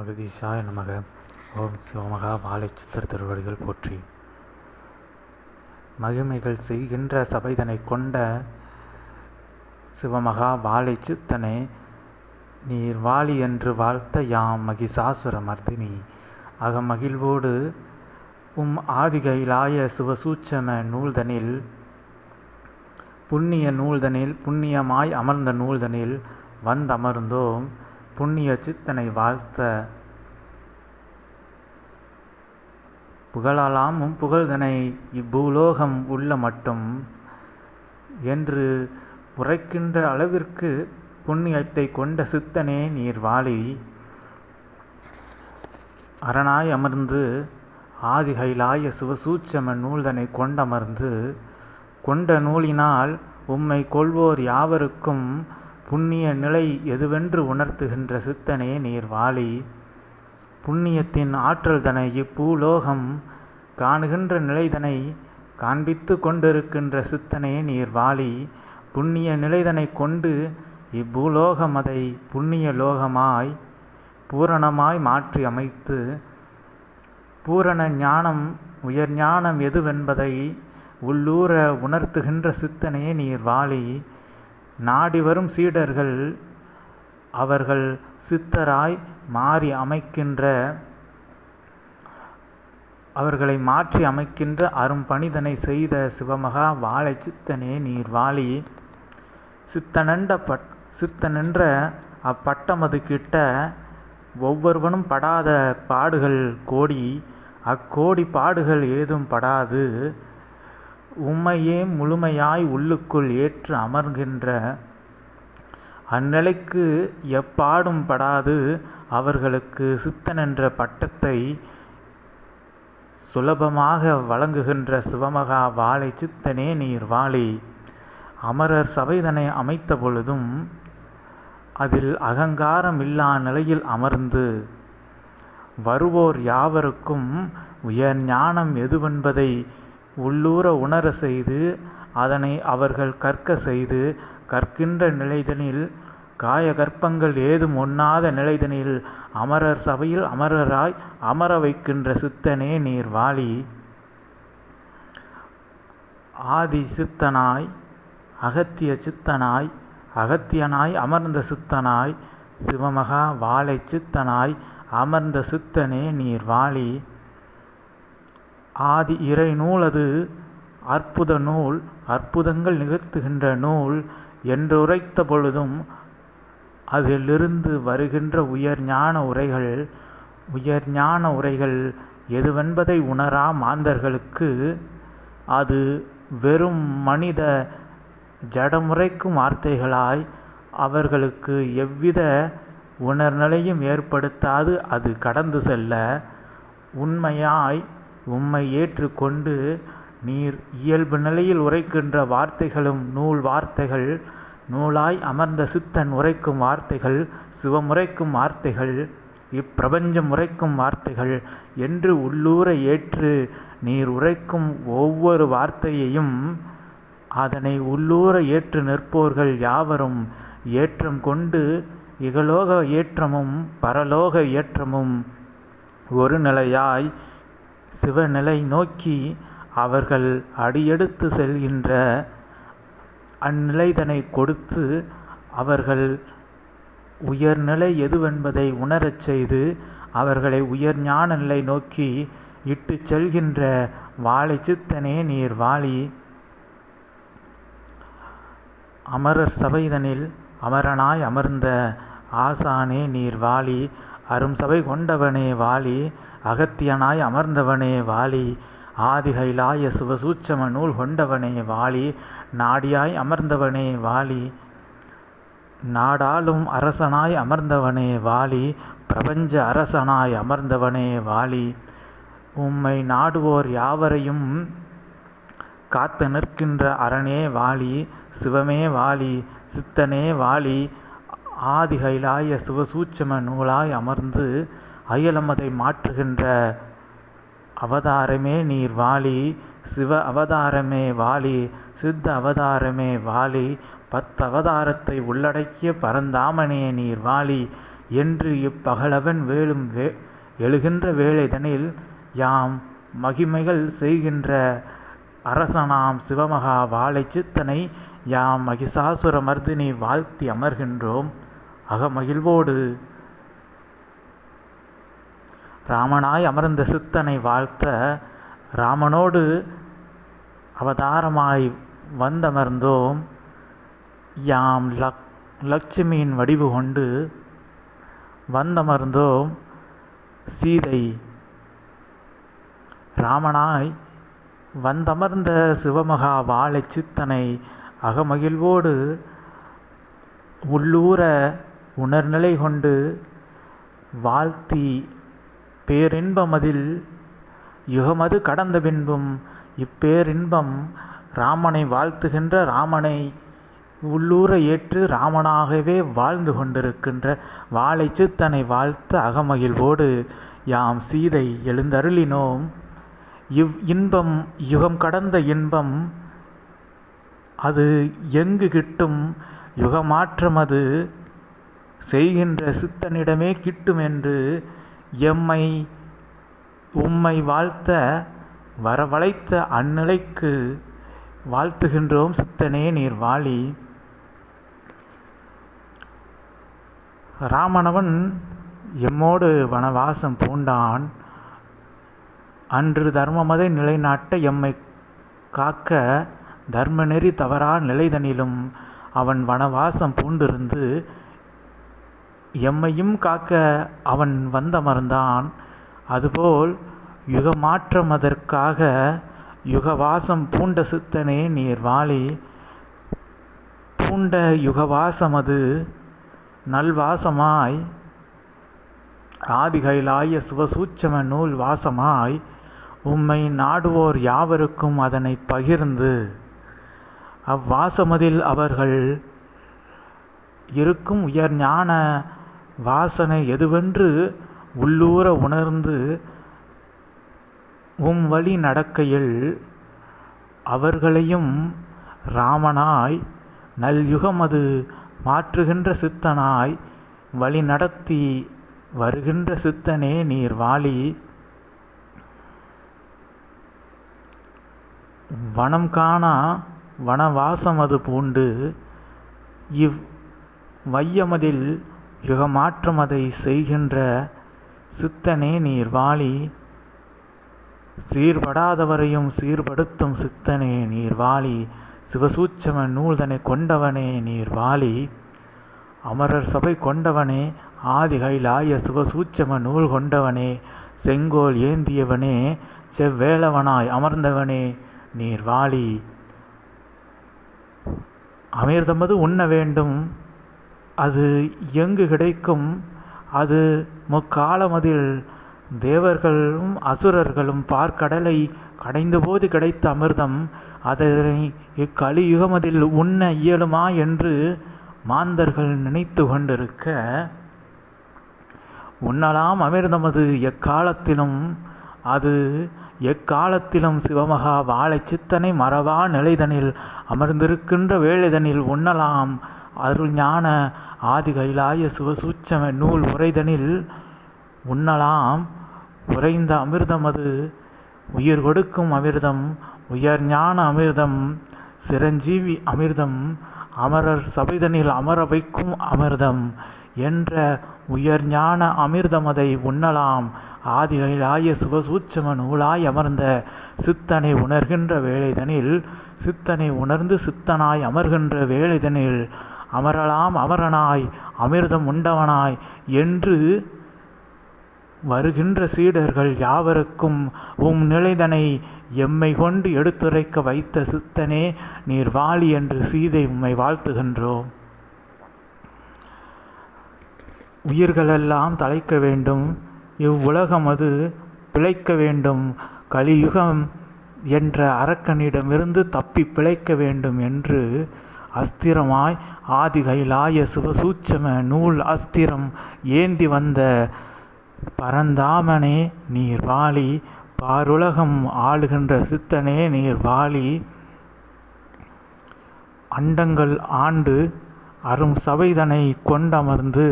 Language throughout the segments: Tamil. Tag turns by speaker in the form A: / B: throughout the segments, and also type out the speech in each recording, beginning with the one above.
A: அகதீஷாய நமக ஓம் சிவமகா வாழை சித்தர் திருவடிகள் போற்றி. மகிமைகள் செய்கின்ற சபைதனை கொண்ட சிவமகா வாழை சித்தனே நீர் வாழி என்று வாழ்த்த யாம் மகிஷாசுர மர்தினி. அகமகிழ்வோடு உம் ஆதிகைலாய சிவசூட்சம நூல்தனில் புண்ணிய நூல்தனில் புண்ணியமாய் அமர்ந்த நூல்தனில் வந்தமர்ந்தோம். புண்ணிய சித்தனை வாழ்த்த புகழாலாமும் புகழ்தனை இப்பூலோகம் உள்ள மட்டும் என்று உரைக்கின்ற அளவிற்கு புண்ணியத்தை கொண்ட சித்தனே நீர் வாழி. அரணாய் அமர்ந்து ஆதிகைலாய சிவசூச்சம நூல்தனை கொண்டமர்ந்து கொண்ட நூலினால் உம்மை கொள்வோர் யாவருக்கும் புண்ணிய நிலை எதுவென்று உணர்த்துகின்ற சித்தனே நீர் வாழி புண்ணியத்தின் ஆற்றல் தனை இப்பூலோகம் காணுகின்ற நிலைதனை காண்பித்து கொண்டிருக்கின்ற சித்தனே நீர் வாழி புண்ணிய நிலைதனை கொண்டு இப்பூலோகம் அதை புண்ணிய லோகமாய் பூரணமாய் மாற்றி அமைத்து பூரண ஞானம் உயர் ஞானம் எதுவென்பதை உள்ளூர உணர்த்துகின்ற சித்தனே நீர் வாழி நாடி வரும் சீடர்கள் அவர்கள் சித்தராய் மாறி அமைக்கின்ற அவர்களை மாற்றி அமைக்கின்ற அரும்பணிதனை செய்த சிவமகா வாழை சித்தனே நீர் வாழி சித்தனென்ற பட் சித்தனென்ற அப்பட்டமது கிட்ட ஒவ்வொருவனும் படாத பாடுகள் கோடி. அக்கோடி பாடுகள் ஏதும் படாது. உம்மையே முழுமையாய் உள்ளுக்குள் ஏற்று அமர்கின்ற அந்நிலைக்கு எப்பாடும் படாது அவர்களுக்கு சித்தனென்ற பட்டத்தை சுலபமாக வழங்குகின்ற சிவமகா வாழை சித்தனே நீர் வாழி அமரர் சபைதனை அமைத்த பொழுதும் அதில் அகங்காரம் இல்லா நிலையில் அமர்ந்து வருவோர் யாவருக்கும் உயர் ஞானம் எதுவென்பதை உள்ளூர உணர செய்து அதனை அவர்கள் கற்க செய்து கற்கின்ற நிலைதனில் காய கற்பங்கள் ஏதும் ஒண்ணாத நிலைதனில் அமரர் சபையில் அமரராய் அமர வைக்கின்ற சித்தனே நீர் வாழி ஆதி சித்தனாய் அகத்திய சித்தனாய் அகத்தியனாய் அமர்ந்த சித்தனாய் சிவமகா வாழை சித்தனாய் அமர்ந்த சித்தனே நீர் வாழி ஆதி இறை நூலது அற்புத நூல் அற்புதங்கள் நிகழ்த்துகின்ற நூல் என்றுரைத்த பொழுதும் அதிலிருந்து வருகின்ற உயர் ஞான உரைகள் உயர் ஞான உரைகள் எதுவென்பதை உணரா மாந்தர்களுக்கு. அது வெறும் மனித ஜடமுறைக்கும் வார்த்தைகளாய் அவர்களுக்கு எவ்வித உணர்நிலையும் ஏற்படுத்தாது அது கடந்து செல்ல உண்மையாய் உம்மை ஏற்றுக்கொண்டு நீர் இயல்பு நிலையில் உரைக்கின்ற வார்த்தைகளும் நூல் வார்த்தைகள் நூலாய் அமர்ந்த சித்தன் உரைக்கும் வார்த்தைகள் சிவமுறைக்கும் வார்த்தைகள் இப்பிரபஞ்சம் உரைக்கும் வார்த்தைகள் என்று உள்ளூர ஏற்று நீர் உரைக்கும் ஒவ்வொரு வார்த்தையையும் அதனை உள்ளூர ஏற்று நிற்போர்கள் யாவரும். ஏற்றம் கொண்டு இகலோக ஏற்றமும் பரலோக ஏற்றமும். ஒரு நிலையாய் சிவநிலை நோக்கி அவர்கள் அடியெடுத்து செல்கின்ற அந்நிலைதனை கொடுத்து அவர்கள் உயர்நிலை எதுவென்பதை உணரச் செய்து அவர்களை உயர் ஞான நிலை நோக்கி இட்டு செல்கின்ற வாழை சித்தனே நீர் வாழி அமரர் சபைதனில் அமரனாய் அமர்ந்த ஆசானே நீர் வாழி அரும் சபை கொண்டவனே வாலி அகத்தியனாய் அமர்ந்தவனே வாலி ஆதிகைலாய சிவசூட்சம நூல் கொண்டவனே வாலி நாடியாய் அமர்ந்தவனே வாலி நாடாளும் அரசனாய் அமர்ந்தவனே வாலி பிரபஞ்ச அரசனாய் அமர்ந்தவனே வாலி உம்மை நாடுவோர் யாவரையும் காத்து நிற்கின்ற அரணே வாலி சிவமே வாலி சித்தனே வாழி ஆதிகைலாய சிவசூட்சம நூலாய் அமர்ந்து அயலமதை மாற்றுகின்ற அவதாரமே நீர் வாழி சிவ அவதாரமே வாலி சித்த அவதாரமே வாழி பத்து அவதாரத்தை உள்ளடக்கிய பரந்தாமனே நீர் வாழி என்று இப்பகலவன் வேலும் வே எழுகின்ற வேளைதனில் யாம் மகிமைகள் செய்கின்ற அரசனாம் சிவமகா வாழை சித்தனை யாம் மகிஷாசுர மர்தினி வாழ்த்தி அமர்கின்றோம். அகமகிழ்வோடு. ராமனாய் அமர்ந்த சித்தனை வாழ்த்த ராமனோடு அவதாரமாய் வந்தமர்ந்தோம். யாம் லக் லட்சுமியின் வடிவு கொண்டு வந்தமர்ந்தோம். சீதை ராமனாய் வந்தமர்ந்த சிவமகா வாழை சித்தனை அகமகிழ்வோடு உள்ளூர உணர்நிலை கொண்டு வாழ்த்தி பேரின்பமதில் யுகமது கடந்த பின்பும் இப்பேரின்பம் ராமனை வாழ்த்துகின்ற ராமனை உள்ளூர ஏற்று ராமனாகவே வாழ்ந்து கொண்டிருக்கின்ற வாழை சித்தனை வாழ்த்த அகமகிழ்வோடு யாம் சீதை எழுந்தருளினோம். இவ் இன்பம் யுகம் கடந்த இன்பம் அது எங்கு கிட்டும் யுகமாற்றம் அது செய்கின்ற சித்தனிடமே கிட்டும் என்று எம்மை உம்மை வாழ்த்த வரவழைத்த அந்நிலைக்கு வாழ்த்துகின்றோம் சித்தனே நீர் வாழி ராமணவன் எம்மோடு வனவாசம் பூண்டான். அன்று தர்மமதை நிலைநாட்ட எம்மை காக்க தர்மநெறி தவறா நிலைதனிலும் அவன் வனவாசம் பூண்டிருந்து எம்மையும் காக்க அவன் வந்தமர்ந்தான் அதுபோல் யுகமாற்றம் அதற்காக யுகவாசம் பூண்ட சித்தனே நீர் வாழி. பூண்ட யுகவாசம் அது நல்வாசமாய். ஆதிகைலாய சிவசூட்சம நூல் வாசமாய் உம்மை நாடுவோர் யாவருக்கும் அதனை பகிர்ந்து. அவ்வாசமதில் அவர்கள் இருக்கும் உயர் ஞான வாசனை எதுவென்று உள்ளூர உணர்ந்து உம் வழி நடக்கையில் அவர்களையும் ராமனாய் நல்யுகமது மாற்றுகின்ற சித்தனாய் வழி நடத்தி வருகின்ற சித்தனே நீர் வாழி வனம் காணா வனவாசமது பூண்டு. இவ் வையமதில் யுகமாற்றமதை செய்கின்ற சித்தனே நீர் வாழி சீர்படாதவரையும் சீர்படுத்தும் சித்தனே நீர் வாழி சிவசூச்சம நூல்தனை கொண்டவனே நீர் வாழி அமரர் சபை கொண்டவனே ஆதி கைலாய சிவசூச்சம நூல் கொண்டவனே. செங்கோல் ஏந்தியவனே செவ்வேளவனாய் அமர்ந்தவனே நீர் வாழி அமிர்தமது உண்ண வேண்டும். அது எங்கு கிடைக்கும்? அது முக்காலமதில் தேவர்களும் அசுரர்களும் பார்க்கடலை கடைந்தபோது கிடைத்த அமிர்தம். அதனை இக்கலியுகமதில் உண்ண இயலுமா என்று மாந்தர்கள் நினைத்து கொண்டிருக்க உண்ணலாம் அமிர்தமது எக்காலத்திலும் அது எக்காலத்திலும் சிவமகா வாழை சித்தனை மறவா நிலைதனில் அமர்ந்திருக்கின்ற வேலைதனில் உண்ணலாம் அருள் ஞான ஆதி கைலாய சிவசூச்சம நூல் உரைதனில் உண்ணலாம். உறைந்த அமிர்தம் அது. உயிர் கொடுக்கும் அமிர்தம். உயர் ஞான அமிர்தம். சிரஞ்சீவி அமிர்தம். அமரர் சபைதனில் அமர வைக்கும் அமிர்தம். என்ற உயர் ஞான அமிர்தமதை உண்ணலாம். ஆதிகைலாய சிவசூட்சம நூலாய் அமர்ந்த சித்தனை உணர்கின்ற வேலைதனில் சித்தனை உணர்ந்து சித்தனாய் அமர்கின்ற வேலைதனில் அமரலாம் அமரனாய் அமிர்தம் உண்டவனாய் என்று வருகின்ற சீடர்கள் யாவருக்கும் உம் நிலைதனை எம்மை கொண்டு எடுத்துரைக்க வைத்த சித்தனே நீர் வாழி என்று சீதை உம்மை வாழ்த்துகின்றோம். உயிர்களெல்லாம் தலைக்க வேண்டும் இவ்வுலகம் அது பிழைக்க வேண்டும் கலியுகம் என்ற அரக்கனிடமிருந்து தப்பி பிழைக்க வேண்டும் என்று அஸ்திரமாய் ஆதிகைலாய சிவசூட்சம நூல் அஸ்திரம் ஏந்தி வந்த பரந்தாமனே நீர் வாலி பாருலகம் ஆளுகின்ற சித்தனே நீர் வாலி அண்டங்கள் ஆண்டு அரும் சபைதனை கொண்டமர்ந்து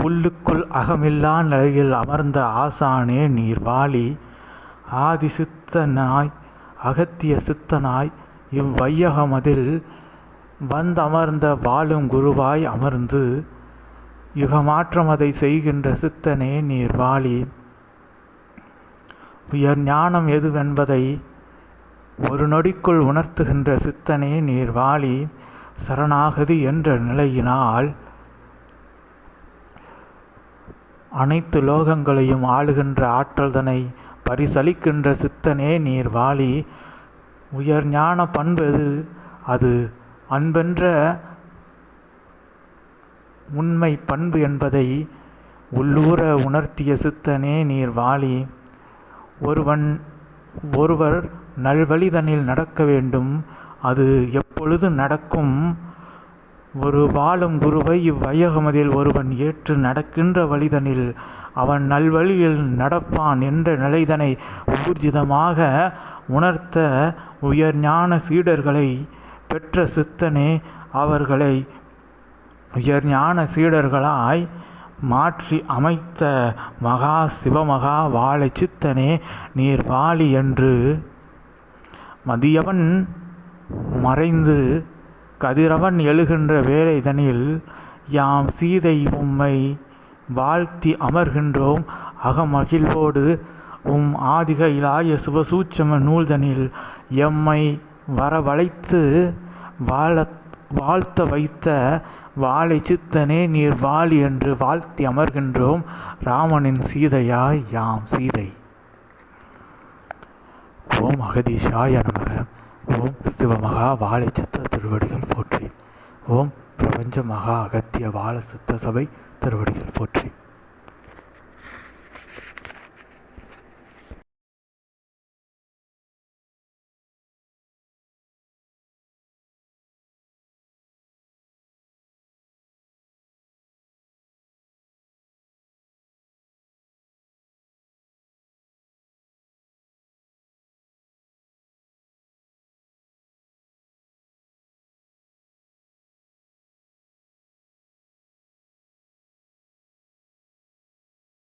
A: உள்ளுக்குள் அகமில்லா நிலையில் அமர்ந்த ஆசானே நீர் வாலி ஆதி சித்தனாய் அகத்திய சித்தனாய் இவ்வையகமதில் வந்தமர்ந்த வாழும் குருவாய் அமர்ந்து யுகமாற்றம் அதை செய்கின்ற சித்தனே நீர் வாழி. உயர் ஞானம் எதுவென்பதை ஒரு நொடிக்குள் உணர்த்துகின்ற சித்தனே நீர் வாழி. சரணாகதி என்ற நிலையினால் அனைத்து லோகங்களையும் ஆளுகின்ற ஆற்றல்தனை பரிசலிக்கின்ற சித்தனே நீர் வாழி. உயர் ஞான பண்பது அது அன்பென்ற உண்மை பண்பு என்பதை உள்ளூர உணர்த்திய சித்தனே நீர் வாழி ஒருவன் ஒருவர் நல்வழிதனில் நடக்க வேண்டும். அது எப்பொழுது நடக்கும்? ஒரு வாழும் குருவை இவ்வையகமதில் ஒருவன் ஏற்று நடக்கின்ற வழிதனில் அவன் நல்வழியில் நடப்பான் என்ற நிலைதனை ஊர்ஜிதமாக உணர்த்த உயர் ஞான சீடர்களை பெற்ற சித்தனே அவர்களை உயர் ஞான சீடர்களாய் மாற்றி அமைத்த மகா சிவமகா வாழை சித்தனே நீர் வாழி என்று மதியவன் மறைந்து கதிரவன் எழுகின்ற வேலைதனில் யாம் சீதை உம்மை வாழ்த்தி அமர்கின்றோம். அகமகிழ்வோடு உம் ஆதிகையிலாய சிவசூட்சம நூல்தனில் எம்மை வரவழைத்து வாழ வாழ்த்த வைத்த வாழை சித்தனே நீர் வாழி என்று வாழ்த்தி அமர்கின்றோம் ராமனின் சீதையாய் யாம் சீதை. ஓம் அகதீஷாய நமக. ஓம் சிவமகா வாழை சித்த திருவடிகள் போற்றி. ஓம் பிரபஞ்ச மகா அகத்திய வாழ சித்த சபை திருவடிகள் போற்றி.